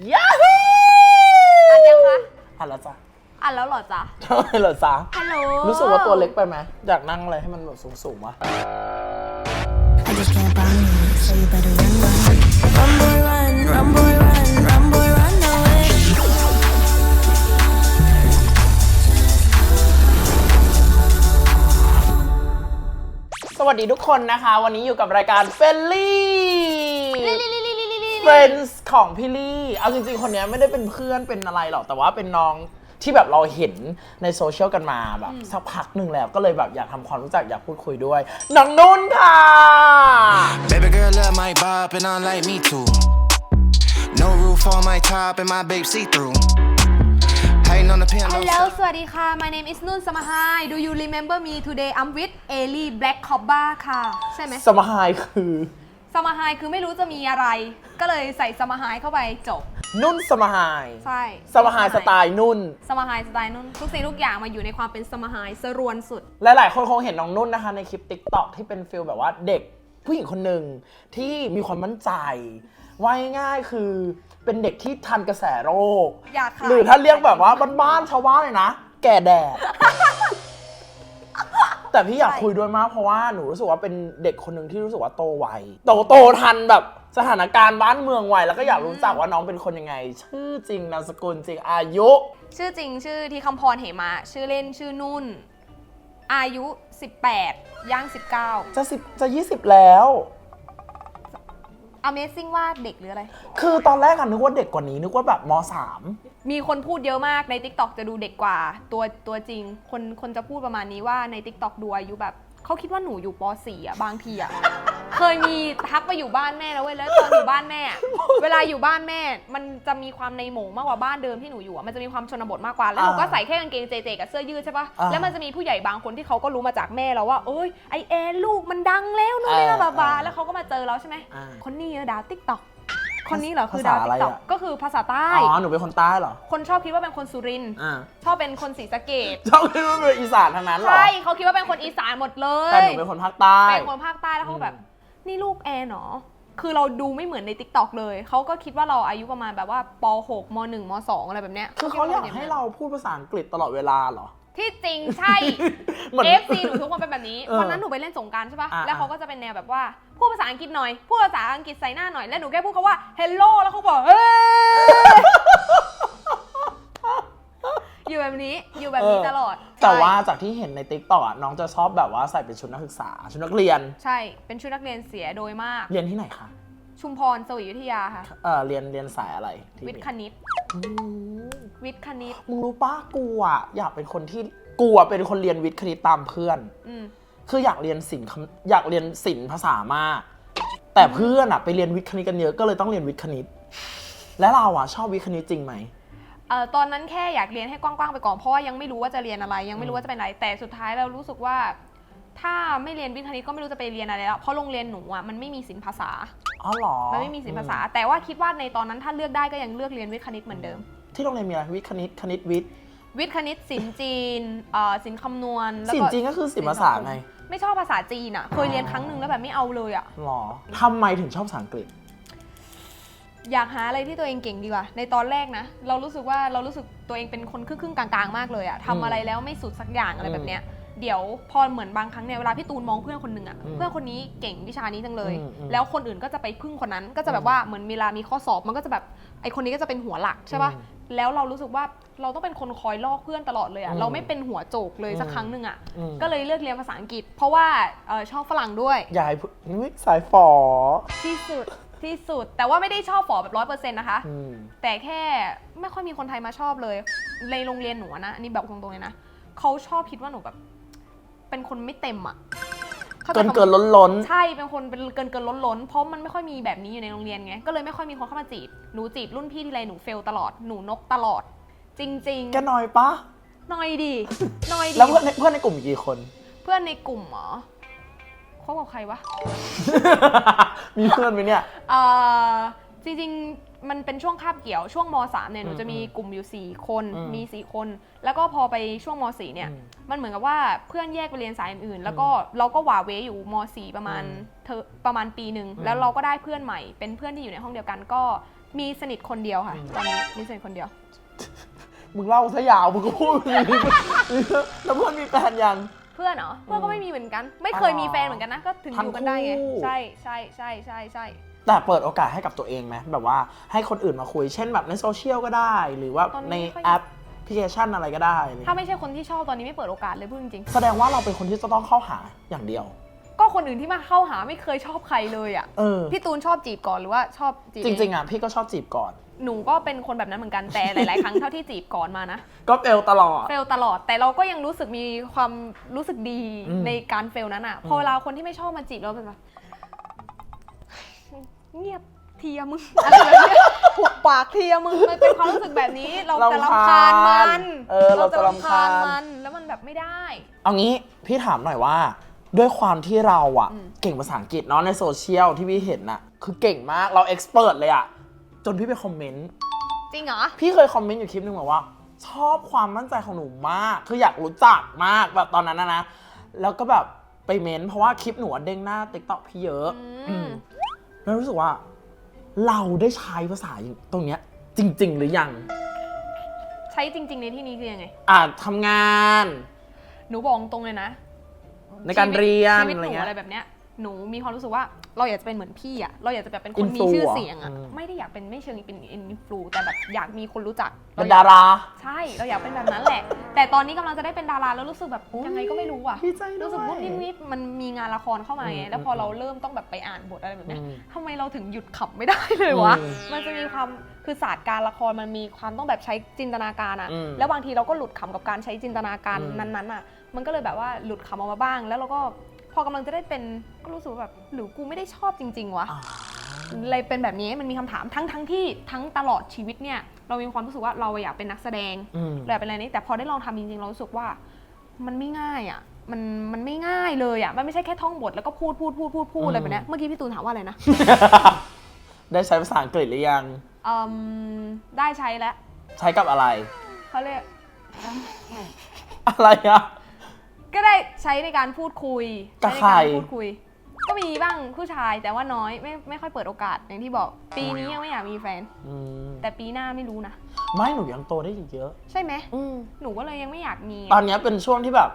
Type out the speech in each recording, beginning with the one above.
ยาฮูอัดยังคะอะแล้วจ้ะอัดแล้วเหรอจ๊ะทำไมเหรอจ๊ะฮัลโหลรู้สึกว่าตัวเล็กไปไหมอยากนั่งอะไรให้มันแบบสูงๆวะ I just can't buy me, so you better run, run. Run, boy, run, run, boy, run, run, boy, run away. สวัสดีทุกคนนะคะ วันนี้อยู่กับรายการเฟลลี่ ลิลิลิลิลิลิลิ Friends ของพี่ลี่ เอาจริงๆ คนนี้ไม่ได้เป็นเพื่อนเป็นอะไรหรอก แต่ว่าเป็นน้องที่แบบเราเห็นในโซเชียลกันมาแบบสักพักหนึ่งแล้ว ก็เลยแบบอยากทำความรู้จักอยากพูดคุยด้วย น้องนุ่นค่ะ Baby girl love my bop and I like me too. No roof on my top and my babe see through. Hating on the piano. ฮัลโหลสวัสดีค่ะ my name is Nun Samahai do you remember me today I'm with Ellie Black Cobra ค่ะ ใช่ไหมสมหายคือ สม a ายคือไม่รู้จะมีอะไร ก็เลยใส่สม a ายเข้าไปจบ นุ่นสมหายใช่สมหายสไตล์นุ่น สม a ายสไตล์นุ่นทุกสิ่งทุกอย่างมาอยู่ในความเป็นสม a ายสรวนสุด หลายๆ คนคงเห็นน้องนุ่นนะคะ ในคลิป t ิ k t o k ที่เป็นฟิลแบบว่าเด็กผู้หญิงคนหนึ่งที่มีความมั่นใจว่าง่ายๆคือเป็นเด็กที่ทันกระแสโรคอยากขาย หรือถ้าเรียกแบบว่าบ้านๆชาวบ้านเลยนะ แก่แดด แต่พี่อยากคุยด้วยมากเพราะว่าหนูรู้สึกว่าเป็นเด็กคนหนึ่งที่รู้สึกว่าโตไวโตโตทันแบบสถานการณ์บ้านเมืองไวแล้วก็อยากรู้จักว่าน้องเป็นคนยังไง ชื่อจริงนามสกุลจริงอายุ ชื่อจริงชื่อที่คำพรเหมาชื่อเล่นชื่อนุ่น อายุ 18ย่าง19 จะสิบจะยี่สิบแล้ว Amazing ว่าเด็กหรืออะไร คือตอนแรกอะนึกว่าเด็กกว่านี้ นึกว่าแบบมสามมีคนพูดเยอะมากใน TikTok จะดูเด็กกว่าตัวตัวจริง คนคนจะพูดประมาณนี้ว่าใน TikTok ดูอายุแบบเขาคิดว่าหนูอยู่ป .4 อะบางทีอะ เคยมีทักไปอยู่บ้านแม่แล้วเว้ยแล้วตอนอยู่บ้านแม่อะเวลาอยู่บ้านแม่ มันจะมีความในหมู่มากกว่าบ้านเดิมที่หนูอยู่อะมันจะมีความชนบทมากกว่าแล้วหนูก็ใส่แค่กางเกงเจเจกับเสื้อยืดใช่ปะแล้วมันจะมีผู้ใหญ่บางคนที่เขาก็รู้มาจากแม่แล้วว่าเอ้ยไอแอนลูกมันดังแล้วนู่นนี่นั่นบาบาแล้วเขาก็มาเจอเราใช่ไหมอ่าคนนี้อะดาว TikTok คนนี้เหรอคือภาดาษาวอะไร TikTok อะ ก็คือภาษาใต้ อ๋อ หนูเป็นคนใต้เหรอ คนชอบคิดว่าเป็นคนสุรินทร์อ่าชอบเป็นคนศรีสะเกด ชอบคิดว่าเป็นอีสานทั้งนั้นเหรอ ใช่เขาคิดว่าเป็นคนอีสานหมดเลย แต่หนูเป็นคนภาคใต้ เป็นคนภาคใต้แล้วเขาแบบ นี่ลูกแอนเหรอ คือเราดูไม่เหมือนใน t ิ k t o k เลย เขาก็คิดว่าเราอายุประมาณแบบว่าป .6 ม .1 ม 2 อะไรแบบเนี้ยคือเขาอยากให้เราพูดภาษาอังกฤษตลอดเวลาเหรอ ที่จริงใช่ เหมือน FC หนูทุกคนเป็นแบบนี้ เออวันนั้นหนูไปเล่นสงกรารใช่ปะอ่าแล้วเขาก็จะเป็นแนวแบบว่า พูดภาษาอังกฤษหน่อย พูดภาษาอังกฤษใส่หน้าหน่อย แล้วหนูแค่พูดคาว่า hello แล้วเขาบอกเฮ้ย อยู่แบบนี้อยู่แบบนี้ตลอดแต่ใช่ว่าจากที่เห็นในติ๊กต็อกน้องจะชอบแบบว่าใส่เป็นชุดนักศึกษา ชุดนักเรียน ใช่เป็นชุดนักเรียนเสียโดยมาก เรียนที่ไหนคะชุมพรสวีวิทยาค่ะเออเรียนเรียนสายอะไรที่วิทย์คเรียนณิตอืมวิทย์คณิตมึงรู้ป้ากูอะอยากเป็นคนที่กูอะเป็นคนเรียนวิทย์คณิตตามเพื่อนอืมคืออยากเรียนศิลป์คำอยากเรียนศิลป์ภาษามาก แต่เพื่อนอะไปเรียนวิทย์คณิตกันเยอะก็เลยต้องเรียนวิทย์คณิต และเราอะชอบวิทย์คณิตจริงไหม เอ่อตอนนั้นแค่อยากเรียนให้กว้างๆไปก่อนเพราะว่ายังไม่รู้ว่าจะเรียนอะไร ยังไม่รู้ว่าจะเป็นอะไร แต่สุดท้ายเรารู้สึกว่า ถ้าไม่เรียนวิทย์คณิตก็ไม่รู้จะไปเรียนอะไรแล้วเพราะโรงเรียนหนูอะมันไม่มีศิลป์ภาษา อ๋อเหรอมันไม่มีศิลป์ภาษา แต่ว่าคิดว่าในตอนนั้นถ้าเลือกได้ก็ยังเลือกเรียนวิทย์คณิตเหมือนเดิม ที่โรงเรียนมีอะไรวิทย์คณิตคณิตวิทย์วิทย์คณิตศิลป์จีนเอ่อศิลป์คำนวณแล้วศิลป์จริงก็คือศิลป์ภาษาไงไม่ชอบภาษาจีนอะเคยเรียนครั้งหนึ่งแล้วแบบไม่เอาเลยอะ หรอทำไมถึงชอบภาษาอังกฤษ อยากหาอะไรที่ตัวเองเก่งดีกว่า ในตอนแรกนะ เรารู้สึกว่าเรารู้สึกตัวเองเป็นคนครึ่งๆกลางๆมากเลยอะทำอะไรแล้วไม่สุดสักอย่างอะไรแบบเนี้ยเดี๋ยวพอเหมือนบางครั้งเนี่ยเวลาพี่ตูนมองเพื่อนคนหนึ่งอะอืมเพื่อนคนนี้เก่งวิชานี้จังเลยอืมอืมแล้วคนอื่นก็จะไปพึ่งคนนั้น ก็จะแบบว่าเหมือนเวลามีข้อสอบมันก็จะแบบไอคนนี้ก็จะเป็นหัวหลักใช่ปะอืมแล้วเรารู้สึกว่าเราต้องเป็นคนคอยลอกเพื่อนตลอดเลยอะอืมเราไม่เป็นหัวโจกเลยสักอืมครั้งหนึ่งอะอืมก็เลยเลือกเรียนภาษาอังกฤษ เพราะว่าเอ่อชอบฝรั่งด้วยยายพูดอุ๊ยสายฝอที่สุด ที่สุด แต่ว่าไม่ได้ชอบฝอแบบร้อยเปอร์เซ็นต์นะคะ อืม แต่แค่ไม่ค่อยมีคนไทยมาชอบเลย ในโรงเรียนหนูอะนะ อันนี้แบบตรงๆเลยนะเขาชอบคิดว่าหนูแบบ เป็นคนไม่เต็มอะขาใจเกินคำเกินล้นล้น ใช่เป็นคนเป็นเกินเกินล้นล้นๆเพราะมันไม่ค่อยมีแบบนี้อยู่ในโรงเรียนไง ก็เลยไม่ค่อยมีคนเข้ามาจีบ หนูจีบรุ่นพี่ทีไรหนูเฟลตลอด หนูนกตลอด จริงแกน้อยปะๆหน่อยดีหน่อยดี แล้วเพื่อนในเพื่อนในกลุ่มมีกี่คน เพื่อนในกลุ่มเหรอ เขาบอกใครวะ มีเพื่อนไหมเนี่ย เอ่อจริงมันเป็นช่วงคาบเกี่ยวช่วงม .3 เนี่ยหนูอืมจะมีกลุ่มอยู่ 4 คนอืมมี 4 คน แล้วก็พอไปช่วงม .4 เนี่ย อืมมันเหมือนกับว่าเพื่อนแยกไปเรียนสายอื่นๆแล้วก็เราก็หวาเวอยู่ม .4 ประมาณอืมเธอประมาณปีหนึ่งอืมแล้วเราก็ได้เพื่อนใหม่ เป็นเพื่อนที่อยู่ในห้องเดียวกันก็มีสนิทคนเดียวค่ะอืม ตอนนี้มีสนิทคนเดียว มึงเล่าซะยาวมึงก็พูดอย่างนี้แล้วเพื่อนมีแฟนยัง เพื่อนเหรอเพื่อนก็ไม่มีเหมือนกัน ไม่เคยมีแฟนเหมือนกันนะก็ถึงอยู่กันได้ไงทั้งคู่ ใช่ใช่ใช่ใช่ใช่แต่เปิดโอกาสให้กับตัวเองไหมแบบว่าให้คนอื่นมาคุย เช่นแบบในโซเชียลก็ได้ หรือว่าตอนนี้ในไม่ค่อยแอปพลิเคชันอะไรก็ได้อะไรถ้าไม่ใช่คนที่ชอบตอนนี้ไม่เปิดโอกาสเลยพูดจริงแสดงว่าเราเป็นคนที่จะต้องเข้าหาอย่างเดียว ๆก็คนอื่นที่มาเข้าหาไม่เคยชอบใครเลยอะเออ พี่ตูนชอบจีบก่อนหรือว่าชอบจีบจริงๆเออะพี่ก็ชอบจีบก่อน หนูก็เป็นคนแบบนั้นเหมือนกันแต่หลาย ๆ ครั้งเท่าที่จีบก่อนมานะ ก็เฟลตลอด เฟลตลอดแต่เราก็ยังรู้สึกมีความรู้สึกดีอืมในการเฟลนั้นอะ พอเวลาคนที่ไม่ชอบมาจีบเราเป็นแบบเงียบเทียมึงอะไรแบบเนี้ยหุบปากเทียมึงมันเป็นความรู้สึกแบบนี้ เราจะรำคาญมันเออเราจะรำคาญ มัน แล้วมันแบบไม่ได้ เอางี้พี่ถามหน่อยว่า ด้วยความที่เราอะอืม เก่งภาษาอังกฤษเนาะในโซเชียลที่พี่เห็นน่ะ คือเก่งมากเราเอ็กซ์เพรสเลยอะ จนพี่ไปคอมเมนต์ จริงเหรอ พี่เคยคอมเมนต์อยู่คลิปหนึงบอกว่า ชอบความมั่นใจของหนูมาก คืออยากรู้จักมากแบบตอนนั้นนะนะ แล้วก็แบบไปเม้นต์เพราะว่าคลิปหนูอะเด้งหน้าติ๊กต็อกพี่เยอะอืม อืมแล้วรู้สึกว่า เราได้ใช้ภาษาตรงเนี้ย จริง ๆ หรือยัง ใช้จริง ๆ ในที่นี้คือยังไง อ่าทำงาน หนูบอกตรงเลยนะในการเรียนชีวิตอะไรหนูเงี้ยอะไรแบบเนี้ย หนูมีความรู้สึกว่า เราอยากจะเป็นเหมือนพี่อะเราอยากจะแบบเป็นคนมี Influ ชื่อเสียงอะอืม ไม่ได้อยากเป็นไม่เชิงเป็นอินฟลูแต่แบบอยากมีคนรู้จักเป็นอยดากรา ใช่เราอยากเป็นแบบนั้นแหละ แต่ตอนนี้กำลังจะได้เป็นดาราแล้วรู้สึกแบบยังไงก็ไม่รู้อะดีใจด้วย รู้สึกว่านิดๆมันมีงานละครเข้ามาไง อืมแล้วพอเราเริ่มต้องแบบไปอ่านบทอะไรแบบเนี้ยอืมทำไมเราถึงหยุดขับไม่ได้เลยวะ อืมมันจะมีความคือศาสตร์การละครมันมีความต้องแบบใช้จินตนาการอะอืมแล้วบางทีเราก็หลุดขำกับการใช้จินตนาการอืมนั้นๆอะมันก็เลยแบบว่าหลุดขำออกมาบ้าง แล้วเราก็ พอกำลังจะได้เป็นก็รู้สึกว่าแบบหรือกูไม่ได้ชอบจริง ๆวะอ่าเลยเป็นแบบนี้มันมีคำถามทั้งทั้งที่ทั้งตลอดชีวิตเนี่ย เรามีความรู้สึกว่าเราอยากเป็นนักแสดงอืม เราอยากเป็นอะไรนี้แต่พอได้ลองทำจริงๆเรารู้สึกว่า มันไม่ง่ายอะมันมันไม่ง่ายเลยอะมันไม่ใช่แค่ท่องบทแล้วก็พูดพูดพูดพูดพูดอะไรแบบเนี้ยเมื่อกี้พี่ตูนถามว่าอะไรนะ ได้ใช้ภาษาอังกฤษหรือยัง อืมได้ใช้แล้วใช้กับอะไร เขาเรียกอะไรอะ ก็ได้ใช้ในการพูดคุยกับใช้ในใครการพูดคุย ก็มีบ้างผู้ชายแต่ว่าน้อยไม่ไม่ค่อยเปิดโอกาสอย่างที่บอก ปีนี้ยังไม่อยากมีแฟน อืมแต่ปีหน้าไม่รู้นะ ไม่หนูยังโตได้อีกเยอะ ใช่ไหมอืมหนูก็เลยยังไม่อยากมีตอนเนี้ยเป็นช่วงที่แบบ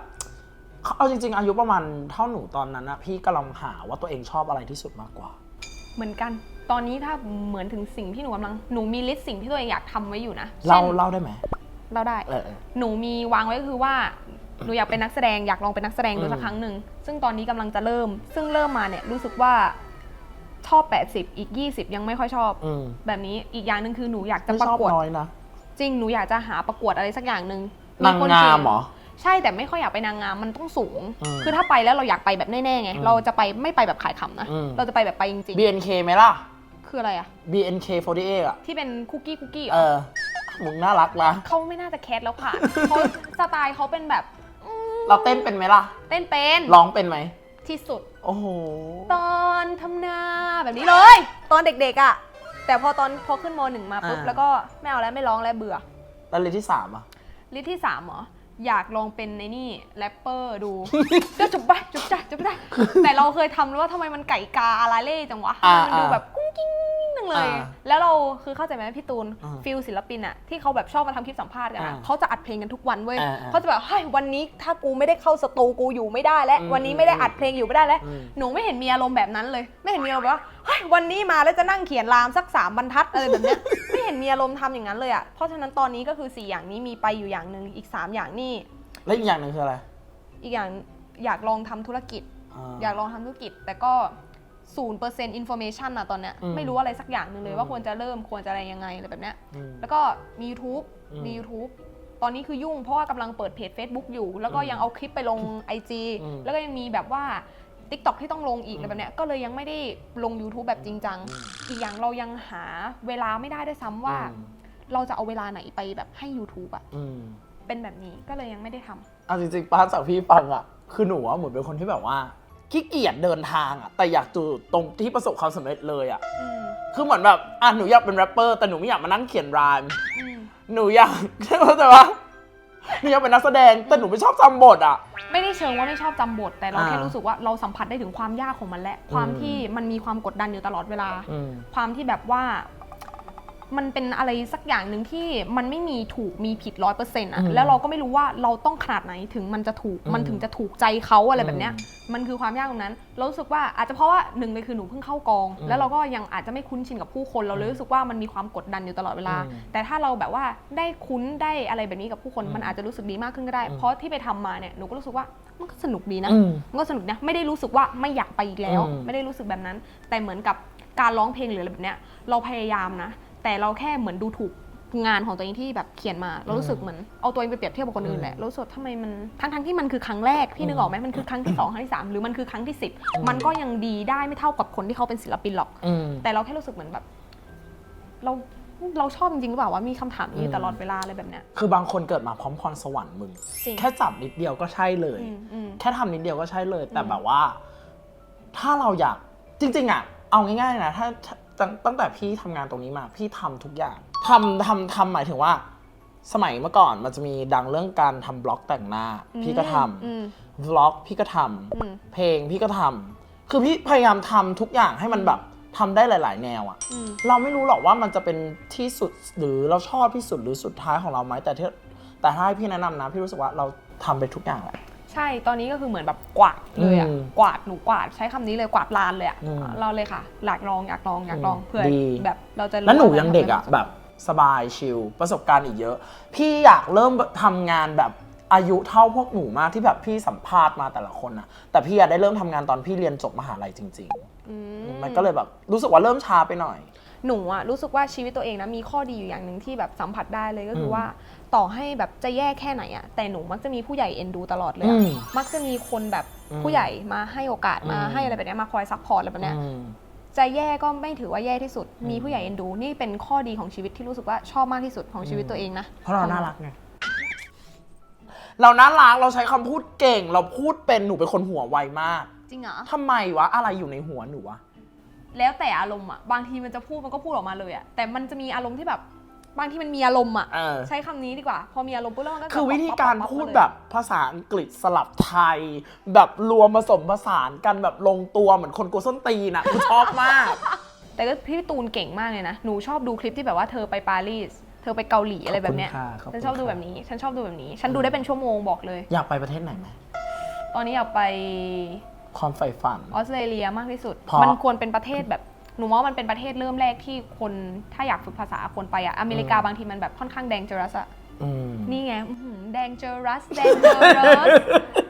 เอาจริง ๆ อายุประมาณเท่าหนูตอนนั้นนะพี่กำลังหาว่าตัวเองชอบอะไรที่สุดมากกว่า เหมือนกัน ตอนนี้ถ้าเหมือนถึงสิ่งที่หนูกำลังหนูมีลิสต์สิ่งที่ตัวเองอยากทำไว้อยู่นะเล่าช่นเล่าได้ไหมเราได้ เออเออหนูมีวางไว้ก็คือว่า หนูอยากเป็นนักแสดงอยากลองเป็นนักแสดงดูอืมสักครั้งหนึ่งซึ่งตอนนี้กำลังจะเริ่ม ซึ่งเริ่มมาเนี่ยรู้สึกว่าชอบ 80 อีก 20 ยังไม่ค่อยชอบอืมแบบนี้อีกอย่างหนึ่งคือหนูอยากจะไม่ประชอบกวดน้อยนะจริงหนูอยากจะหาประกวดอะไรสักอย่างหนึ่งนางคนงาเก่มเหรอใช่แต่ไม่ค่อยอยากไปนางงามมันต้องสูงอืมคือถ้าไปแล้วเราอยากไปแบบแน่ๆไงอืมเราจะไปไม่ไปแบบขายขำนะอืมเราจะไปแบบไปจริง BNK ไหมล่ะๆคืออะไรอะ BNK48 อะที่เป็นคุกกี้คุกกี้เหรเอออมึงน่ารักนะเขาไม่น่าจะแคสแล้วค่ะเขาสไตล์เขาเป็นแบบอืม เราเต้นเป็นไหมล่ะ เต้นเป็นร้องเป็นไหม ที่สุด โอ้โห ตอนทำนาแบบนี้เลย ตอนเด็กๆอะแต่พอตอนพอขึ้นมหนึ่งมาปุ๊บอ่า แล้วก็ไม่เอาแล้วไม่ร้องแล้วเบื่อแล้วเลยที่สามอะ ลิสต์ที่สามเหรออยากลองเป็นในนี่แรปเปอร์ดู ก็จุบไปจุบจ้ะจุบจ้ะแต่เราเคยทำแล้วว่าทำไมมันไก่กาอาราเล่จังวะอ่ามันดูแบบกุ้งกิ้งนึง เลย อ่าแล้วเราคือเข้าใจไหมพี่ตูนอ่าฟิลศิลปินอะที่เขาแบบชอบมาทำคลิปสัมภาษณ์กันอะอ่าเขาจะอัดเพลงกันทุกวันเว้ยอ่าอ่าเขาจะแบบเฮ้ยวันนี้ถ้ากูไม่ได้เข้าสตูกูอยู่ไม่ได้แล้วอืมวันนี้ไม่ได้อัดเพลงอยู่ไม่ได้แล้วอืม หนูไม่เห็นมีอารมณ์แบบนั้นเลย ไม่เห็นมีอารมณ์แบบว่าเฮ้ยวันนี้มาแล้วจะนั่งเขียนรามสักสามบรรทัดอะไรแบบเนี้ย ไม่เห็นมีอารมณ์ทำอย่างนั้นเลยอะเพราะฉะนั้นตอนนี้ก็คือสี่อย่างนี้มีไปอยู่อย่างหนึ่งอีกสามอย่างนี่แล้วอีกอย่างหนึ่งคืออะไรอีกอย่างอยากลองทำธุรกิจ อยากลองทำธุรกิจแต่ก็ ศูนย์เปอร์เซ็นต์อินโฟเมชันอะตอนเนี้ยอืมไม่รู้อะไรสักอย่างหนึ่งเลยอืมว่าควรจะเริ่มควรจะอะไรยังไงอะไรแบบเนี้ยอืมแล้วก็มี YouTube อืมมี YouTube ตอนนี้คือยุ่งเพราะว่ากำลังเปิดเพจ Facebook อยู่ แล้วก็อืมยังเอาคลิปไปลง IG อืมแล้วก็ยังมีแบบว่า TikTok ที่ต้องลงอีกอะไรแบบเนี้ยก็เลยยังไม่ได้ลง YouTube แบบจริงจัง อืม อีกอย่างเรายังหาเวลาไม่ได้ด้วยซ้ำว่าอืมเราจะเอาเวลาไหนไปแบบให้ YouTube อะอืม เป็นแบบนี้ก็เลยยังไม่ได้ทำ เอาจริงๆป้าจากพี่ฟังอะคือหนูอะเหมือนเป็นคนที่แบบว่า ขี้เกียจเดินทางอะแต่อยากจูตรงที่ประสบความสำเร็จเลยอะอืมคือเหมือนแบบอะหนูอยากเป็นแรปเปอร์แต่หนูไม่อยากมานั่งเขียนรายอืมหนูอยากแต่ว่าหนูอยากเป็นนักแสดงแต่หนูไม่ชอบจำบทอะไม่ได้เชิงว่าไม่ชอบจำบท แต่เราอ่าแค่รู้สึกว่าเราสัมผัสได้ถึงความยากของมันแหละ ความอืม ที่มันมีความกดดันอยู่ตลอดเวลาอืมความที่แบบว่า มันเป็นอะไรสักอย่างหนึ่งที่มันไม่มีถูกมีผิดร้อยเปอร์เซ็นต์อะอืมแล้วเราก็ไม่รู้ว่าเราต้องขนาดไหนถึงมันจะถูกอืมมันถึงจะถูกใจเขาอะไรแบบเนี้ยอืมมันคือความยากตรงนั้นเรารู้สึกว่าอาจจะเพราะว่าหนึ่งเลยคือหนูเพิ่งเข้ากองอืมแล้วเราก็ยังอาจจะไม่คุ้นชินกับผู้คนเราเลยรู้สึกว่ามันมีความกดดันอยู่ตลอดเวลาอืมแต่ถ้าเราแบบว่าได้คุ้นได้อะไรแบบนี้กับผู้คนอืมมันอาจจะรู้สึกดีมากขึ้นก็ได้อืมเพราะที่ไปทำมาเนี่ยหนูก็รู้สึกว่ามันก็สนุกดีนะอืมมันก็สนุกนะไม่ได้รู้สึกว่าไม่อยากไปอีกแล้วอืมไม่ได้รู้สึกแบบนั้น แต่เหมือนกับการร้องเพลงหรืออะไรแบบเนี้ยเราพยายามนะ แต่เราแค่เหมือนดูถูกงานของตัวเองที่แบบเขียนมาเรารู้สึกเหมือนเอาตัวเองไปเปรียบเทียบกับคนอื่นแหละเรารู้สึกว่าทำไมมันทั้งทั้งๆที่มันคือครั้งแรกพี่นึกออกไหมมันคือครั้งที่สองครั้งที่สามหรือมันคือครั้งที่สิบมันก็ยังดีได้ไม่เท่ากับคนที่เขาเป็นศิลปินหรอกอืมแต่เราแค่รู้สึกเหมือนแบบ เราเราชอบจริงๆหรือเปล่าว่ามีคำถามนี้อยู่อืมตลอดเวลาอะไรแบบเนี้ยคือบางคนเกิดมาพร้อมพรสวรรค์มึงจริงแค่จับนิดเดียวก็ใช่เลยอืมอืมแค่ทำนิดเดียวก็ใช่เลย แต่อืมแบบว่า ถ้าเราอยากจริง ๆอะเอาง่ายๆนะถ้าถ้า ตั้งตั้งแต่พี่ทำงานตรงนี้มา พี่ทำทุกอย่างทำทำทำหมายถึงว่า สมัยเมื่อก่อนมันจะมีดังเรื่องการทำบล็อกแต่งหน้า พี่ก็ทอืมำวล็อกพี่ก็ทำอืม เพลงพี่ก็ทำคือพี่พยายามทำทุกอย่างให้มันแบบทำได้หลาย ๆ แนวอะอืม เราไม่รู้หรอกว่ามันจะเป็นที่สุดหรือเราชอบที่สุดหรือสุดท้ายของเราไหมแต่ที่แต่ถ้าให้พี่แนะนำนะพี่รู้สึกว่าเราทำไปทุกอย่างแหละใช่ตอนนี้ก็คือเหมือนแบบกวาดเลยอะอืมกวาดหนูกวาดใช้คำนี้เลยกวาดลานเลยอะอืมเราเลยค่ะอยากลองอยากลองอยากลองอืมเพื่อดี แบบเราจะรู้แล้วหนูายังเด็กอะราทำแบบสบายชิลประสบการณ์อีกเยอะ พี่อยากเริ่มทำงานแบบอายุเท่าพวกหนูมากที่แบบพี่สัมภาษณ์มาแต่ละคนอะแต่พี่อยากได้เริ่มทำงานตอนพี่เรียนจบมหาลัยจริง อื ๆ มันก็เลยแบบรู้สึกว่าเริ่มช้าไปหน่อย หนูอะรู้สึกว่าชีวิตตัวเองนะมีข้อดีอยู่อย่างหนึ่งที่แบบสัมผัสได้เลยก็คืออมว่า ต่อให้แบบจะแย่แค่ไหนอะแต่หนูมักจะมีผู้ใหญ่เอ็นดูตลอดเลยอะอืมมักจะมีคนแบบอืมผู้ใหญ่มาให้โอกาสมาอืม ให้อะไรแบบเนี้ยมาคอยซัพพอร์ตอะไรแบบเนี้ย อืม จะแย่ก็ไม่ถือว่าแย่ที่สุดอืมมีผู้ใหญ่เอ็นดู นี่เป็นข้อดีของชีวิตที่รู้สึกว่าชอบมากที่สุดของชีวิตตัวเองนะ เพราะเราน่ารักไง เราน่ารัก เราใช้คำพูดเก่ง เราพูดเป็น หนูเป็นคนหัวไวมาก จริงเหรอ ทำไมวะ อะไรอยู่ในหัวหนูวะ แล้วแต่อารมณ์อะบางทีมันจะพูดมันก็พูดออกมาเลยอะแต่มันจะมีอารมณ์ที่แบบบางทีมันมีอารมณ์อะเออ ใช้คำนี้ดีกว่า พอมีอารมณ์ปุ๊บแล้วมันก็จะคือวิธีป๊อปการป๊อปพูดมาเลยแบบภาษาอังกฤษสลับไทย แบบรวมผสมผสานกันแบบลงตัวเหมือนคนกูส้นตีนอะกูชอบมาก แต่ก็พี่ตูนเก่งมากเลยนะ หนูชอบดูคลิปที่แบบว่าเธอไปปารีส เธอไปเกาหลีอะไรแบบเนี้ย ขอบคุณค่ะขอบคุณ ฉันชอบดูแบบนี้ ฉันชอบดูแบบนี้ ฉันดูได้เป็นชั่วโมงบอกเลย อยากไปประเทศไหนไหมตอนนี้อยากไป ความใฝ่ฝัน ออสเตรเลียมากที่สุด เพราะ มันควรเป็นประเทศแบบหนูว่ามันเป็นประเทศเริ่มแรกที่คนถ้าอยากฝึกภาษาควรไปอะอเมริกาอืมบางทีมันแบบค่อนข้างแดงเจอรัสอะอืมนี่ไงอื้อหือแดงเจอรัสแดงเจอรัส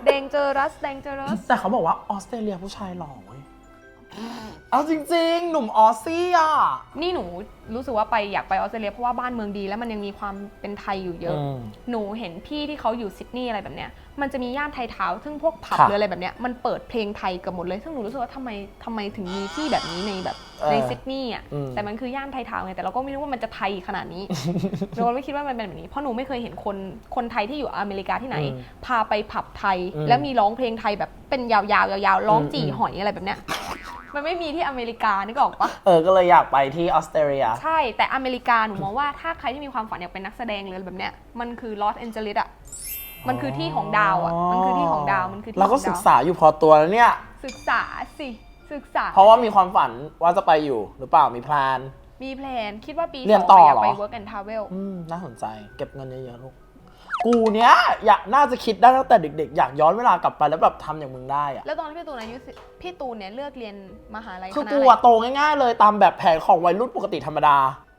แดงเจอรัสแดงเจอรัสแต่เขาบอกว่าออสเตรเลียผู้ชายหล่อเว้ยเอาจริงๆ หนุ่มออสซี่อะ นี่หนู รู้สึกว่าไปอยากไปออสเตรเลียเพราะว่าบ้านเมืองดี แล้วมันยังมีความเป็นไทยอยู่เยอะ อืม หนูเห็นพี่ที่เขาอยู่ซิดนีย์อะไรแบบเนี้ย มันจะมีย่านไทยเท้าซึ่งพวกผับค่ะหรืออะไรแบบเนี้ย มันเปิดเพลงไทยเกับหมดเลย ซึ่งหนูรู้สึกว่าทำไมทำไมถึงมีที่แบบนี้ในแบบเออในซิดนีย์อะ อืม แต่มันคือย่านไทยเท้าไง แต่เราก็ไม่รู้ว่ามันจะไทยขนาดนี้ หนูก็ไม่คิดว่ามันเป็นแบบนี้ เพราะหนูไม่เคยเห็นคนคนไทยที่อยู่อเมริกาที่ไหน อืมพาไปผับไทย อืมแล้วมีร้องเพลงไทยแบบเป็นยาวๆยาวๆร้องอืม จี่หอยอะไรแบบเนี้ย มันไม่มีที่อเมริกานึกออกปะเออ ก็เลยอยากไปที่ออสเตรเลีย ใช่ แต่อเมริกาหนูมองว่าถ้าใครที่มีความฝันอยากเป็นนักแสดงหรืออะไรแบบเนี้ย มันคือลอสแอนเจลิสอะ มันคือที่ของดาวอะ มันคือที่ของดาว มันคือที่เราก็ของศึดากวษาอยู่พอตัวแล้วเนี่ย ศึกษาสิ ศึกษา เพราะว่ามีความฝันว่าจะไปอยู่หรือเปล่า มีแพลน มีแพลน คิดว่าปีเรียนสองต่ออยากเหรอไป work and travel อืมน่าสนใจ เก็บเงินเยอะๆลูก กูเนี้ยอยากน่าจะคิดได้ตั้งแต่เด็ก ๆ อยากย้อนเวลากลับไปแล้วแบบทำอย่างมึงได้อะแล้วตอนที่พี่ตูนอายุสิพี่ตูนเนี่ยเลือกเรียนมหาลัยคือคณะกูอะไรอะโตง่ายๆ เลยตามแบบแผนของวัยรุ่นปกติธรรมดา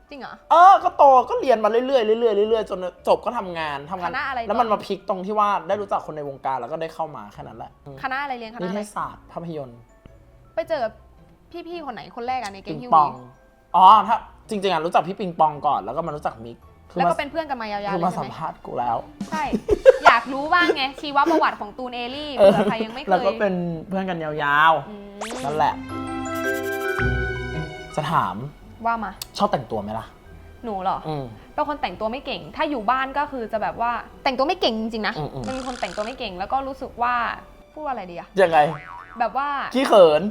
จริงเหรอ เออ ก็โตก็เรียนมาเรื่อยๆเรื่อยๆเรื่อยๆจนจบก็ทำงานทำงาน คณะอะไรแล้วมันก่อนมาพลิกตรงที่ว่าได้รู้จักคนในวงการแล้วก็ได้เข้ามาแค่นั้นแหละอืมคณะอะไรเรียนคณะนิอะเทไรศศาสตร์ภาพยนตร์ ไปเจอกับพี่ๆคนไหนคนแรกอะในเกปิมงฮิวปอวีงอ๋อ ถ้าจริงๆอะรู้จักพี่ปิงปองก่อน แล้วก็มารู้จักมิกคือ แล้วมาก็เป็นเพื่อนกันมายาวๆคือเลมายใช่สัมไหมภาษณ์กูแล้ว ใช่ อยากรู้บ้างไงชีวประวัติของตูนเอลี่เผื่อใครยังไม่เคยแล้วก็เป็นเพื่อนกันยาวอืมๆ นั่นแหละ จะถามว่ามา ชอบแต่งตัวไหมล่ะ หนูเหรอ อืม เป็นคนแต่งตัวไม่เก่ง ถ้าอยู่บ้านก็คือจะแบบว่าแต่งตัวไม่เก่งจริงๆนะอืมอืมมันมีคนแต่งตัวไม่เก่ง แล้วก็รู้สึกว่าพูดว่าอะไรดีอะยังไง แบบว่าขี้เขิน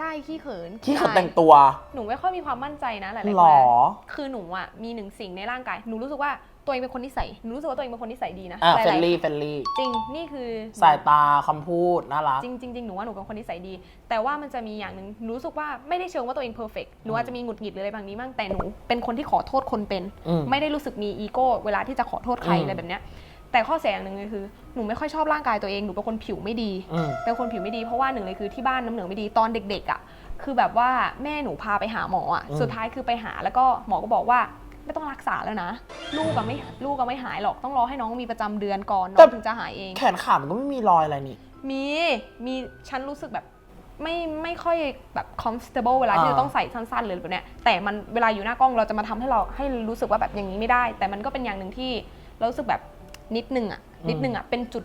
ใช่ขี้เขินที่เขาอายแต่งตัว หนูไม่ค่อยมีความมั่นใจนะหลายๆหรอคนคือหนูอะมีหนึ่งสิ่งในร่างกาย หนูรู้สึกว่าตัวเองเป็นคนนิสัยหนูรู้สึกว่าตัวเองเป็นคนนิสัยดีนะอะหลายๆเฟลลี่เฟลลี่ จริงนี่คือสายตาคำพูดน่ารัก จริงจริงจริงหนูว่าหนูเป็นคนนิสัยดี แต่ว่ามันจะมีอย่างหนึ่งหนูรู้สึกว่าไม่ได้เชิงว่าตัวเองเพอร์เฟกหนูอาจจะมีหงุดหงิดหรืออะไรบางนี้บ้างแต่หนูเป็นคนที่ขอโทษคนเป็น อืมไม่ได้รู้สึกมีอีโก้เวลาที่จะขอโทษใครอืม อะไรแบบเนี้ย แต่ข้อเสียอย่างหนึ่งเลยคือหนูไม่ค่อยชอบร่างกายตัวเองหนูเป็นคนผิวไม่ดีอืม เป็นคนผิวไม่ดีเพราะว่าหนึ่งเลยคือที่บ้านน้ำเหนืองไม่ดีตอนเด็ก ๆอะคือแบบว่าแม่หนูพาไปหาหมออะอืม สุดท้ายคือไปหาแล้วก็หมอก็บอกว่าไม่ต้องรักษาแล้วนะ ลูกก็ไม่ลูกก็ไม่หายหรอกต้องรอให้น้องมีประจำเดือนก่อนน้องถึงจะหายเอง แขนขามันก็ไม่มีรอยอะไรนี่ มีมีฉันรู้สึกแบบไม่ไม่ค่อยแบบ comfortable เวลาที่อ่า จะต้องใส่สั้นๆเลยแบบเนี้ยแต่มันเวลาอยู่หน้ากล้องเราจะมาทำให้เราให้รู้สึกว่าแบบอย่างนี้ไม่ได้ แต่มันก็เป็นอย่างหนึ่งที่เรารู้สึกแบบ นิดนึงอะนิดนึงอะเป็นจุด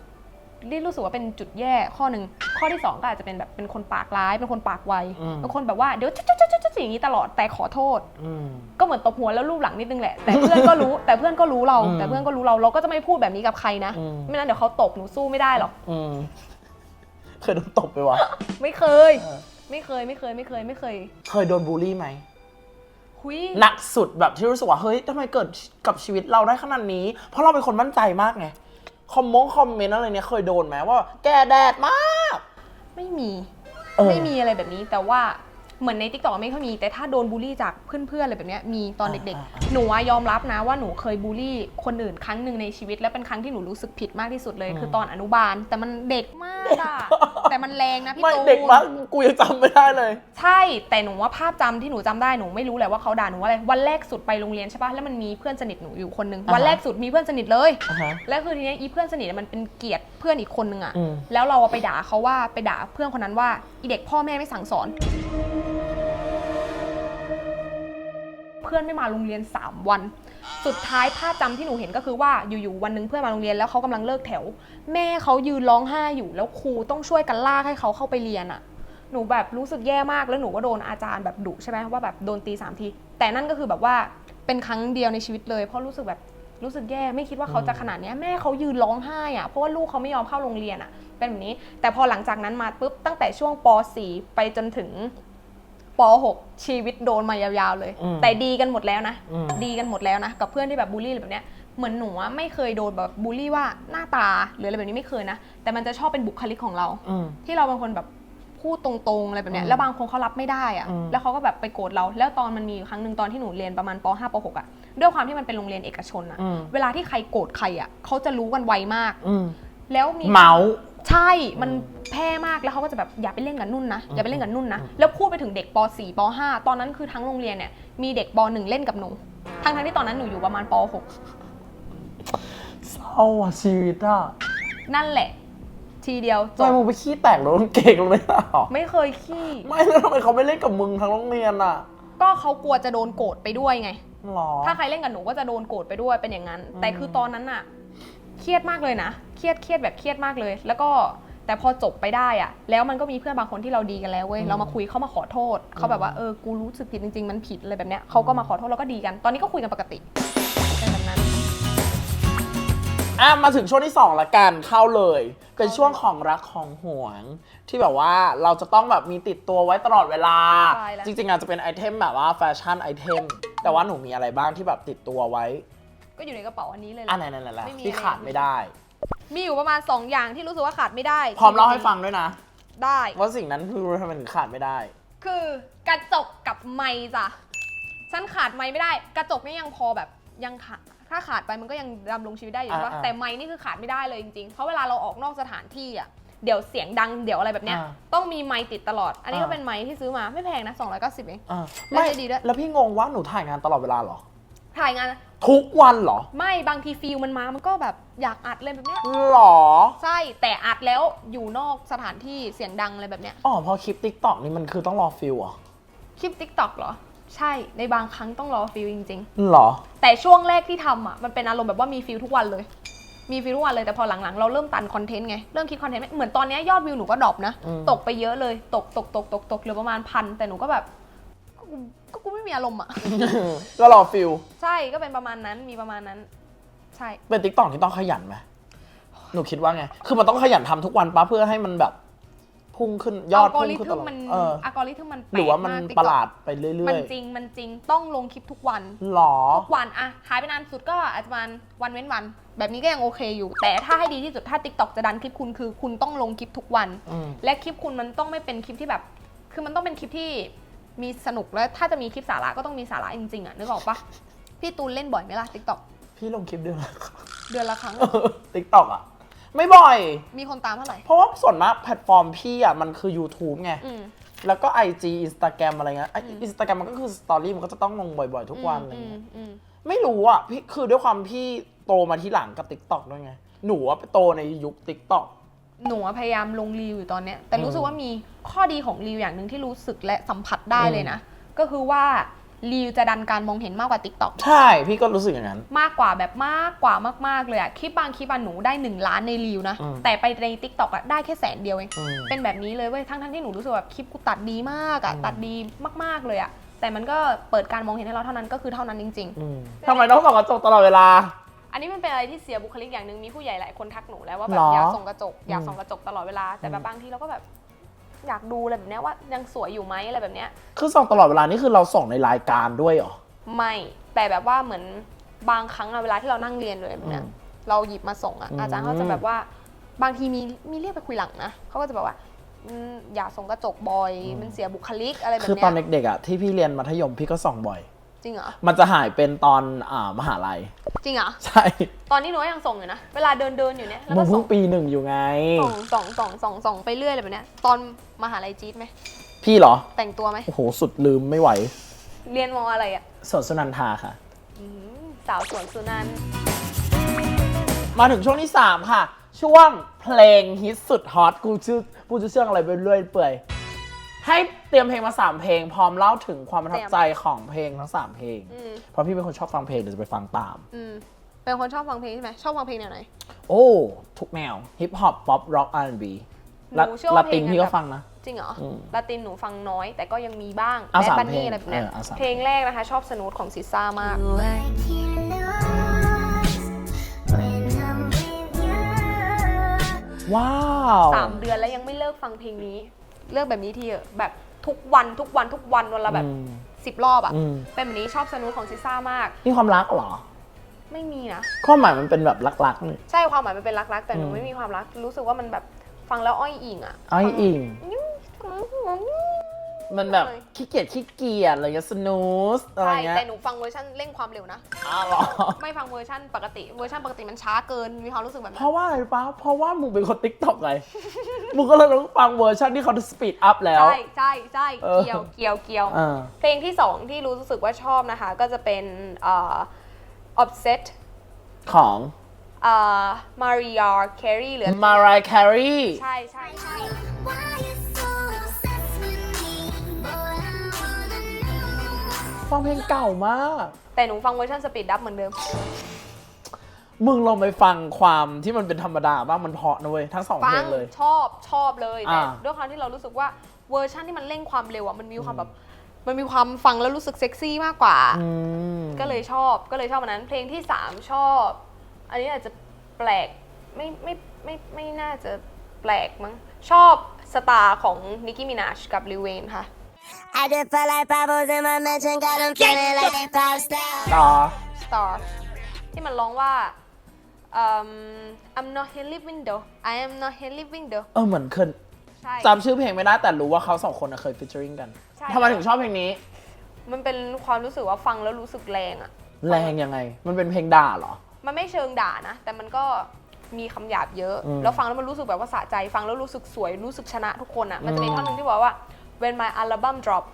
ที่รู้สึกว่าเป็นจุดแย่ข้อหนึ่งข้อที่สองก็อาจจะเป็นแบบเป็นคนปากร้ายเป็นคนปากไวอืมเป็นคนแบบว่าเดี๋ยวจุ๊ดจุ๊ดจุ๊ดจุ๊ดอย่างนี้ตลอดแต่ขอโทษอืมก็เหมือนตบหัวแล้วรูปหลังนิดนึงแหละแต่เพื่อนก็รู้แต่เพื่อนก็รู้เราอืมแต่เพื่อนก็รู้เราเราก็จะไม่พูดแบบนี้กับใครนะอืมไม่งั้นเดี๋ยวเขาตบหนูสู้ไม่ได้หรอกอืมเคยโดนตบไปวะไม่เคยเออไม่เคยไม่เคยไม่เคยไม่เคย เคยโดนบูลลี่ไหม หุยหนักสุดแบบที่รู้สึกว่า เฮ้ยทำไมเกิดกับชีวิตเราได้ขนาดนี้ เพราะเราเป็นคนมั่นใจมากไง คอมมงคอมเมนต์อะไรเนี่ยเคยโดนไหมว่า แกแดดมาก ไม่มี เออ ไม่มีอะไรแบบนี้แต่ว่า เหมือนในทิกตอกไม่ค่อยมี แต่ถ้าโดนบูลลี่จากเพื่อนๆอะไรแบบเนี้ยมีตอนเด็กอ่าๆหนูอะยอมรับนะว่าหนูเคยบูลลี่คนอื่นครั้งหนึ่งในชีวิตและเป็นครั้งที่หนูรู้สึกผิดมากที่สุดเลย คือตอนอนุบาล แต่มันเด็กมากอะแต่มันแรงนะพี่ไม่ตูนเด็กมากกูยังจำไม่ได้เลย ใช่แต่หนูว่าภาพจำที่หนูจำได้หนูไม่รู้แหละว่าเขาด่าหนูว่าอะไรวันแรกสุดไปโรงเรียนใช่ปะแล้วมันมีเพื่อนสนิทหนูอยู่คนหนึงอ่าฮะ วันแรกสุดมีเพื่อนสนิทเลย อ่าฮะ แล้วคือทีเนี้ยอีเพื่อนสนิทอะมันเป็นเกียรติเพื่อนอีกคนนึงอะอืม แล้วเราอะไปด่าเขาว่าไปด่าเพื่อนคนนั้นว่าอีเด็กพ่อแม่ไม่สั่งสอน เพื่อนไม่มาโรงเรียน 3 วัน สุดท้ายภาพจำที่หนูเห็นก็คือว่าอยู่ๆวันนึงเพื่อนมาโรงเรียนแล้วเขากำลังเลิกแถว แม่เขายืนร้องไห้อยู่ แล้วครูต้องช่วยกันลากให้เขาเข้าไปเรียนอะหนูแบบรู้สึกแย่มากแล้วหนูก็โดนอาจารย์แบบดุใช่ไหมว่าแบบโดนตีสามทีแต่นั่นก็คือแบบว่าเป็นครั้งเดียวในชีวิตเลย เพราะรู้สึกแบบรู้สึกแย่ไม่คิดว่าเขาจะขนาดนี้แม่เขายืนร้องไห้อะเพราะว่าลูกเขาไม่ยอมเข้าโรงเรียนอะเป็นแบบนี้ แต่พอหลังจากนั้นมาปุ๊บตั้งแต่ช่วงป .4 ไปจนถึง ป .6 ชีวิตโดนมายาวๆเลย อืมแต่ดีกันหมดแล้วนะ อืม ดีกันหมดแล้วนะ กับเพื่อนที่แบบบูลลี่อะไรแบบเนี้ยเหมือนหนูอะไม่เคยโดนแบบบูลลี่ว่าหน้าตาหรืออะไรแบบนี้ไม่เคยนะ แต่มันจะชอบเป็นบุคลิกของเรา อืม ที่เราเป็นคนแบบพูดตรงๆอะไรแบบเนี้อืยมแล้วบางคนเขารับไม่ได้อะอืม แล้วเขาก็แบบไปโกรธเรา แล้วตอนมันมีอยู่ครั้งหนึ่งตอนที่หนูเรียนประมาณป .5 ป .6 อะด้วยความที่มันเป็นโรงเรียนเอกชนอะอืมเวลาที่ใครโกรธใครอะเขาจะรู้กันไวมาก อืมแล้วมี เมาส์ ใช่มันแพร่มากแล้วเขาก็จะแบบอย่าไปเล่นกับนุ่นนะอย่าไปเล่นกับนุ่นนะอืมแล้วพูดไปถึงเด็กป .4 ป .5 ตอนนั้นคือทั้งโรงเรียนเนี่ยมีเด็กป .1 เล่นกับหนูทั้งทั้งๆที่ตอนนั้นหนูอยู่ประมาณป เศร้าอะชีวิตอะ .6 นั่นแหละ ทีเดียวจทำไมบมึงไปขี้แตกรถเก่งเลยอะไม่เคยขี้ ไม่แล้วทำไมเขาไม่เล่นกับมึงทั้งโรงเรียนอะก็เขากลัวจะโดนโกรธไปด้วยไง หรอ ถ้าใครเล่นกับหนูก็จะโดนโกรธไปด้วยเป็นอย่างนั้นอืมแต่คือตอนนั้นอะ เครียดมากเลยนะ เครียดเครียดแบบเครียดมากเลย แล้วก็แต่พอจบไปได้อะแล้วมันก็มีเพื่อนบางคนที่เราดีกันแล้วเว้ย เรามาคุยเขามาขอโทษ เขาแบบว่าเออ กูรู้สึกผิดจริง ๆ มันผิดอะไรแบบเนี้ยเขาก็มาขอโทษแล้วก็ดีกัน ตอนนี้ก็คุยกันปกติเป็นแบบนั้น อะมาถึงช่วงที่สองละกันเข้าเลย เป็นช่วงของรักของห่วง ที่แบบว่าเราจะต้องแบบมีติดตัวไว้ตลอดเวลา ตายแล้ว จริงๆอาจจะเป็นไอเทมแบบว่าแฟชั่นไอเทมแต่ว่าหนูมีอะไรบ้างที่แบบติดตัวไว้ ก็อยู่ในกระเป๋าอันนี้เลยแหอะละไหนๆๆไม่มีที่อะไรขาดไม่ได้ มีอยู่ประมาณ 2 อย่างที่รู้สึกว่าขาดไม่ได้พร้อมเล่าให้ฟังด้วยนะได้ ว่าสิ่งนั้นคือทำไมถึงขาดไม่ได้ คือกระจกกับไม้จ้ะ ฉันขาดไม้ไม่ได้ กระจกนี่ยังพอแบบยังขาดถ้าขาดไปมันก็ยังดำรงชีวิตได้อยู่อ่าปะอ่าแต่ไม้นี่คือขาดไม่ได้เลยจริงๆ เพราะเวลาเราออกนอกสถานที่อะ เดี๋ยวเสียงดังเดี๋ยวอะไรแบบเนี้ย อ่า ต้องมีไม้ติดตลอด อันนี้ก็อ่าเป็นไม้ที่ซื้อมาไม่แพงนะ290เอง อะไม่ได้ดีด้วย แล้วพี่งงว่าหนูถ่ายงานตลอดเวลาเหรอ ถ่ายงานทุกวันเหรอไม่บางทีฟิลมันมามันก็แบบอยากอัดเลยแบบเนี้ยหรอ ใช่แต่อัดแล้วอยู่นอกสถานที่เสียงดังอะไรแบบเนี้ยอ๋อพอคลิปติ๊กต็อกนี่มันคือต้องรอฟิลเหรอคลิปติ๊กต็อกเหรอ ใช่ในบางครั้งต้องรอฟิลจริงๆหรอแต่ช่วงแรกที่ทำอะมันเป็นอารมณ์แบบว่ามีฟิลทุกวันเลย มีฟิลทุกวันเลยแต่พอหลังๆ เราเริ่มตันคอนเทนต์ไงเริ่มคิดคอนเทนต์ไม่เหมือนตอนเนี้ยยอดวิวหนูก็ดรอปนะ อืม ตกไปเยอะเลย ตกตกตกตกตกเหลือประมาณพันแต่หนูก็แบบ ก็กูก็กูไม่มีอารมณ์อะ ก็รอฟิลใช่ก็เป็นประมาณนั้นมีประมาณนั้น ใช่ เป็นติ๊กต็อกที่ต้องขยันไหมหนูคิดว่าไง คือมันต้องขยันทำทุกวันปะเพื่อให้มันแบบ พุ่งขึ้นยอดอัลกอพุ่งริขึ้นทึตมลอดมันเอออัลกอริทึมมันแปลกหรือว่ามันก TikTok ประหลาดไปเรื่มัอนยจริงมันจริงต้องลงคลิปทุกวันๆหรอ ทุกวันอะหายไปนานสุดก็อาจจะประมาณวันเว้นวัน แบบนี้ก็ยังโอเคอยู่ แต่ถ้าให้ดีที่สุดถ้า TikTok จะดันคลิปคุณคือ คุณต้องลงคลิปทุกวัน อืม และคลิปคุณมันต้องไม่เป็นคลิปที่แบบ คือมันต้องเป็นคลิปที่ มีสนุกและถ้าจะมีคลิปสาระก็ต้องมีสาระจริงๆอะนึกออกปะพี่ตูนเล่นบ่อยไหมล่ะ TikTok พี่ลงคลิปเดือนละเดือนละครั้ง ติ๊กต็อกอะไม่บ่อย มีคนตามเท่าไหร่เพราะว่าส่วนมากแพลตฟอร์มพี่อะมันคือ YouTube ไง อืม แล้วก็ IG Instagram อะไรเงี้ยอินสตาแกรมมันก็คือสตอรี่มันก็จะต้องลงบ่อยๆ ทุกวันอะไรอืมเงี้ยอืมไม่รู้อะพี่คือด้วยความพี่โตมาที่หลังกับ TikTok ด้วยไง หนูว่าไปโตในยุค TikTok หนูอะพยายามลงรีวิวอยู่ตอนเนี้ยแต่รู้สึกว่ามีข้อดีของรีวิวอย่างหนึ่งที่รู้สึกและสัมผัสได้เลยนะ ก็คือว่ารีวิวจะดันการมองเห็นมากกว่า TikTok ใช่ พี่ก็รู้สึกอย่างนั้น มากกว่าแบบมากกว่ามากๆเลยอะคลิปบางคลิปอะหนูได้ 1 ล้านในรีวิวนะ อืมแต่ไปใน t ิ k t o k อะได้แค่แสนเดียวเอง อืมเป็นแบบนี้เลยเว้ยทั้งทั้งๆที่หนูรู้สึกแบบคลิปกูตัดดีมากอะตัดดีมากๆเลยอะแต่มันก็เปิดการมองเห็นให้เราเท่านั้นก็คือเท่านั้นจริง อืมทำไมต้องส่องกระจกตลอดเวลาๆ อันนี้มันเป็นอะไรที่เสียบุคลิกอย่างหนึ่งมีผู้ใหญ่หลายคนทักหนูแล้วว่าแบหรบออยากส่องกระจกอยากอืมส่องกระจกตลอดเวลาแต่แบบบางทีเราก็แบบอยากดูอะไรแบบเนี้ยว่ายังสวยอยู่ไหมอะไรแบบเนี้ย คือส่องตลอดเวลานี่คือเราส่องในรายการด้วยเหรอ ไม่แต่แบบว่าเหมือนบางครั้งอะเวลาที่เรานั่งเรียนเลยแบบเนี้ยอืมเราหยิบมาส่งอะอืม อาจารย์เขาจะแบบว่าบางทีมีมีเรียกไปคุยหลังนะเขาก็จะแบบว่าอืมอย่าส่งกระจกบ่อยมันเสียบุคลิกอะไรแบบคือเนี้ตอนยเด็กๆอะที่พี่เรียนมัธยมพี่ก็ส่องบ่อย จริงเหรอ มันจะหายเป็นตอนอ่ามหาลัย จริงเหรอ ใช่ตอนนี้หนูก็ยังส่งอยู่นะ เวลาเดินเดินๆอยู่เนี่ย แล้วมึก็งส่เพิ่งงปีหนึ่งอยู่ไง ส่องส่องส่องส่องส่องไปเรื่อยอะไรแบบเนี้ย ตอนมหาลัยจี๊ดไหม พี่เหรอ แต่งตัวไหม โอ้โห สุดลืมไม่ไหวเรียนมอะไรอะสวนสุนันทาค่ะ อืมสาวสวนสุนันท์มาถึงช่วงที่ 3 ค่ะ ช่วงเพลงฮิตสุดฮอตกูชื่อกูจะเชื่องอะไรไปเรื่อยเปื่อย ให้เต รียมเพลงมา 3 เพลง พร้อมเล่าถึงความประทับใจของเพลงทั้ง 3 เพลง อืมเพราะพี่เป็นคนชอบฟังเพลงเดี๋ยวจะไปฟังตาม อืมเป็นคนชอบฟังเพลงใช่ไหมชอบฟังเพลงแนวไหน โอ้ทุกแนวฮิปฮอปป๊อปร็อกอาร์แอนด์บีหนูเชื่อว่าลาตินเพลงพี่ก็แบบฟังนะ จริงเหรออืมลาตินหนูฟังน้อย แต่ก็ยังมีบ้างเอาแบสามบันเพลนี่งอะไรแบบเนี้ยเออเอาสาม เพลงแรกนะคะ ชอบสนูดของซิซ่ามากว้าว สามเดือนแล้วยังไม่เลิกฟังเพลงนี้ เลิกแบบนี้ทีเถอะแบบ ทุกวันทุกวันทุกวันวันละแบบอืมสิบรอบอะอืม เป็นแบบนี้ชอบสนูดของซิซ่ามาก นี่ความรักเหรอ ไม่มีนะความหมายมันเป็นแบบรักๆนี่ ใช่ความหมายมันเป็นรักๆแต่หนูอืม ไม่มีความรัก รู้สึกว่ามันแบบฟังแล้วอ้อยอิงอะอ้อยอิง ฟัง มันแบบเลยขี้เกียจขี้เกียจอะไรเงี้ยสนูสอะไรใช่เงี้ยแต่หนูฟังเวอร์ชันเร่งความเร็วนะ อ้าวเหรอไม่ฟังเวอร์ชันปกติเวอร์ชันปกติมันช้าเกินมีความรู้สึกแบบเพนั้นราะว่าอะไรรู้ปะเพราะว่ามึงเป็นคนติ๊กต็อกไง มึงก็เลยต้องฟังเวอร์ชันที่เขาสปีดอัพแล้ว ใช่ใช่ใช่เออเกี่ยวเกี่ยวเกี่ยว อ่า เพลงที่สองที่รู้สึกว่าชอบนะคะ ก็จะเป็นเอ่อ Obsessed ของ เอ่อ Mariah Carey หรือมารายแครีใช่ใช่ ใช่ ฟังเพลงเก่ามาก แต่หนูฟังเวอร์ชันสปีดดับเหมือนเดิม มึงลองไปฟังความที่มันเป็นธรรมดาบ้างมันเพราะนะเว้ยทั้งสองฟัเพลงงเลย ชอบชอบเลยแต่อ่า ด้วยความที่เรารู้สึกว่าเวอร์ชันที่มันเร่งความเร็วอะมันมีความแบบมันมีความฟังแล้วรู้สึกเซ็กซี่มากกว่า อืม ก็เลยชอบก็เลยชอบอันนั้น เพลงที่ 3 ชอบ อันนี้อาจจะแปลกไม่ไม่ไม่ไม่น่าจะแปลกมั้งชอบสตาร์ของ Nicki Minaj กับ Lil Wayne ค่ะ I just feel like bubbles in my mansion, got them feeling like they five stars. ต่อ Star ที่มันร้องว่า um, I'm not here living though I am not here living though เออเหมือนเคยใช่ จำชื่อเพลงไม่ได้แต่รู้ว่าเขาสองคนน่ะเคยฟิชเชอริงกันใช่ ทำไมถึงชอบเพลงนี้ มันเป็นความรู้สึกว่าฟังแล้วรู้สึกแรงอะแรงยังไง มันเป็นเพลงด่าเหรอ มันไม่เชิงด่านะ แต่มันก็มีคำหยาบเยอะ อืมแล้วฟังแล้วมันรู้สึกแบบว่าสะใจ ฟังแล้วรู้สึกสวย รู้สึกชนะทุกคนอะ่ะมันจะมีอืมท่อนหนึ่งที่บอกว่า when my album drop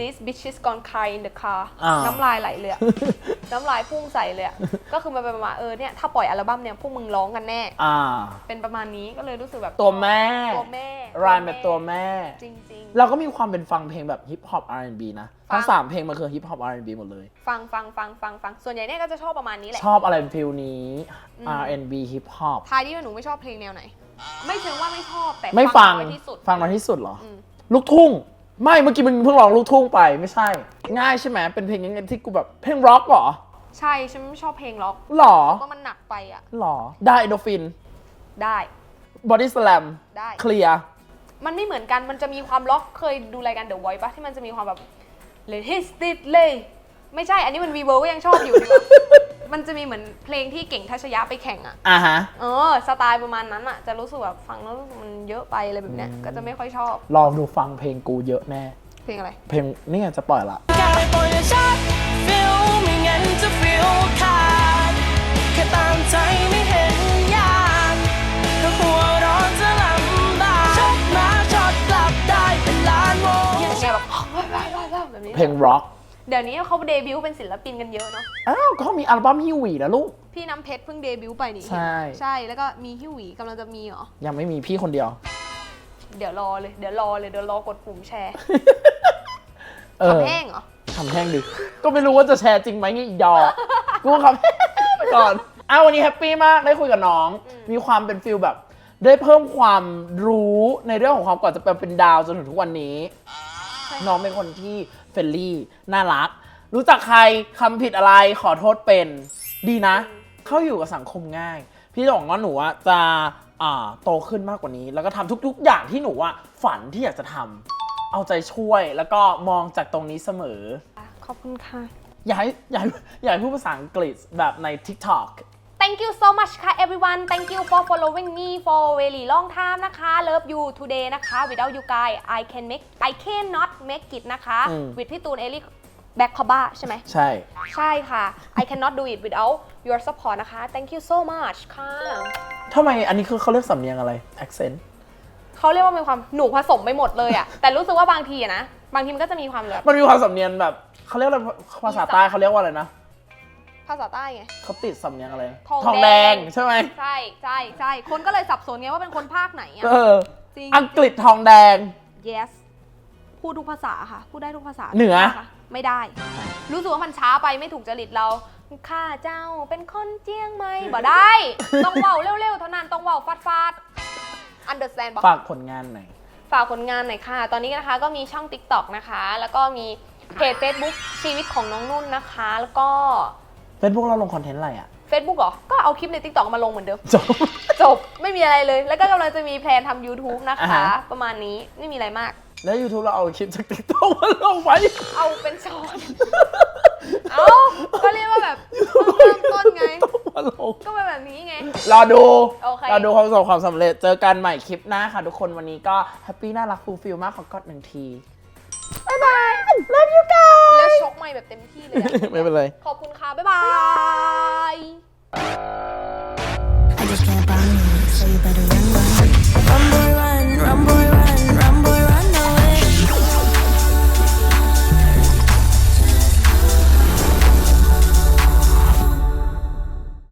this bitches gonna cry in the car อ่าน้ำลายไหลเลยอะน้ำลายพุ่งใส่เลยอะก็คือมันเป็นประมาณเออเนี่ยถ้าปล่อยอัลบั้มเนี่ยพวกมึงร้องกันแน่อ่าเป็นประมาณนี้ก็เลยรู้สึกแบบตัวแม่ตัวแม่รายแบบตัวแม่ จริงเราก็มีความเป็นฟังเพลงแบบฮิปฮอป R&B นะฟังทั้งสามเพลงมันคือฮิปฮอป R&B หมดเลยๆฟังฟังฟังฟังฟังส่วนใหญ่เนี่ยก็จะชอบประมาณนี้แหละ ชอบอะไรฟิลนี้อืม R&B ฮิปฮอปทายดิว่าหนูไม่ชอบเพลงแนวไหน ไม่เชิงว่าไม่ชอบแต่ไม่ฟังน้อยที่สุด ฟังน้อยที่สุดเหรออม ลูกทุ่ง ไม่เมื่อกี้มึงเพิ่งร้องลูกทุ่งไปไม่ใช่ ง่ายใช่ไหมเป็นเพลงยังไงที่กูแบบเพลงร็อกเหรอใช่ฉันไม่ชอบเพลงล็อกหรอเพราะมันหนักไปอะ หรอ ได้โดฟิน ได้ บอดี้สแลม ได้ เคลียร์ มันไม่เหมือนกันมันจะมีความล็อกเคยดูรายการ The Voice ปะที่มันจะมีความแบบเลยฮิสติดเลย ไม่ใช่อันนี้มันวีเวอร์ก็ยังชอบอยู่ดีกว่า มันจะมีเหมือนเพลงที่เก่งทัชยะไปแข่งอะอะฮะ เออ สไตล์ประมาณนั้นอะจะรู้สึกแบบฟังแล้วรู้สึกมันเยอะไปอะไรแบบเนี้ย ก็จะไม่ค่อยชอบ ลองดูฟังเพลงกูเยอะแน่ เพลงอะไร เพลงนี่ไงจะปล่อยละแค่ไม่ปล่อยให้ชัดฟิลไม่งั้นจะฟิลขาดแค่ตามใจไม่เห็นยากถ้าหัวเร้อนจะลำบากช็อตมาช็อตกลับได้เป็นล้านโมงแนวแบบ แบบนี้ เพลงร็อก เดี๋ยวนี้เขาเดบิวต์เป็นศิลปินกันเยอะเนาะ อ้าวเขามีอัลบั้มฮิวหวีนะลูก พี่น้ำเพชรเพิ่งเดบิวต์ไปนี่ใช่ ใช่ แล้วก็มีฮิวหวีกำลังจะมีเหรอ ยังไม่มีพี่คนเดียว เดี๋ยวรอเลย เดี๋ยวรอเลย เดี๋ยวรอกดปุ่มแชร์เออทำแห้งเหรอทำแห้งดิ ก็ไม่รู้ว่าจะแชร์จริงไหมนี่อีดอกกูคำแห้งไปก่อนอ้าววันนี้แฮปปี้มากได้คุยกับน้อง มีความเป็นฟิลแบบ ได้เพิ่มความรู้ในเรื่องของความก่อนจะเป็นเป็นดาวจนถึงทุกวันนี้ น้องเป็นคนที่เฟ รนลี่น่ารัก รู้จักใครคำผิดอะไรขอโทษเป็น ดีนะ เข้าอยู่กับสังคมง่าย พี่จะบอกว่าหนูอะจะอ่าโตขึ้นมากกว่านี้ แล้วก็ทำทุก ๆ อย่างที่หนูอะฝันที่อยากจะทำเอาใจช่วยแล้วก็มองจากตรงนี้เสมอ ขอบคุณค่ะ อยากให้อยากให้อยากให้พูดภาษาอังกฤษแบบใน TikTok Thank you so much ค่ะ everyone Thank you for following me for very long time นะคะ Love you today นะคะ without you guys I can make I cannot make it นะคะ อืม with พี่ตูนเอลิแบ็คคอบ้าใช่ไหม ใช่ ใช่ค่ะ I cannot do it without your support นะคะ Thank you so much ค่ะ ทำไมอันนี้คือเขาเรียกสำเนียงอะไร accent เขาเรียกว่าเป็นความหนูผสมไปหมดเลยอะ แต่รู้สึกว่าบางทีอะนะ บางทีมันก็จะมีความแบบ มันมีความสำเนียงแบบเขาเรียกอะไรภาษาใต้เขาเรียกว่าอะไรนะ ภาษาใต้ไง เขาติดสำเนียงอะไรทองทองแดแดงงใช่ไหมใช่ใช่ใช่คนก็เลยสับสนไงว่าเป็นคนภาคไหนอะเออ จริง อังกฤษทองแดง yes พูดทุกภาษาค่ะ พูดได้ทุกภาษาเหนือ ค่ะไม่ได้ รู้สึกว่ามันช้าไปไม่ถูกจริตเรา ข้าเจ้าเป็นคนเจียงไหมบ่ได้ ต้องเว้าเร็วๆ เท่านั้นต้องเว้าฟาดฟาด understand ปะฝากผลงานหน่อย ฝากผลงานหน่อยค่ะ ตอนนี้นะคะก็มีช่อง TikTok นะคะ แล้วก็มีเพจ Facebook ชีวิตของน้องนุ่นนะคะ แล้วก็ เป็นพวกเราลงคอนเทนต์อะไรอะ Facebook เหรอ ก็เอาคลิปใน TikTok มาลงเหมือนเดิม จบ จบ ไม่มีอะไรเลย แล้วก็กำลังจะมีแพลนทำ YouTube นะอ่าคะ ฮะ ประมาณนี้ ไม่มีอะไรมาก แล้ว YouTube เราเอาคลิปจาก TikTok มาลงไว้ เอาเป็นช้อน เอาก็เรียกว่าแบบเพิ่งเริ่มต้นไงต้องมาลง ก็เป็นแบบนี้ไง รอดูโอเค รอดูความประสบความสำเร็จ เจอกันใหม่คลิปหน้าค่ะทุกคนวันนี้ก็แฮปปี้น่ารักฟูลฟิลมากขอกอดหนึ่งที บ๊ายบาย love you guys แล้วชกไม่แบบเต็มที่เลยอะไม่เป็นไร ขอบคุณค่ะบ๊ายบาย I just can't buy me, so you better run, run. Run, boy, run, run, boy, run.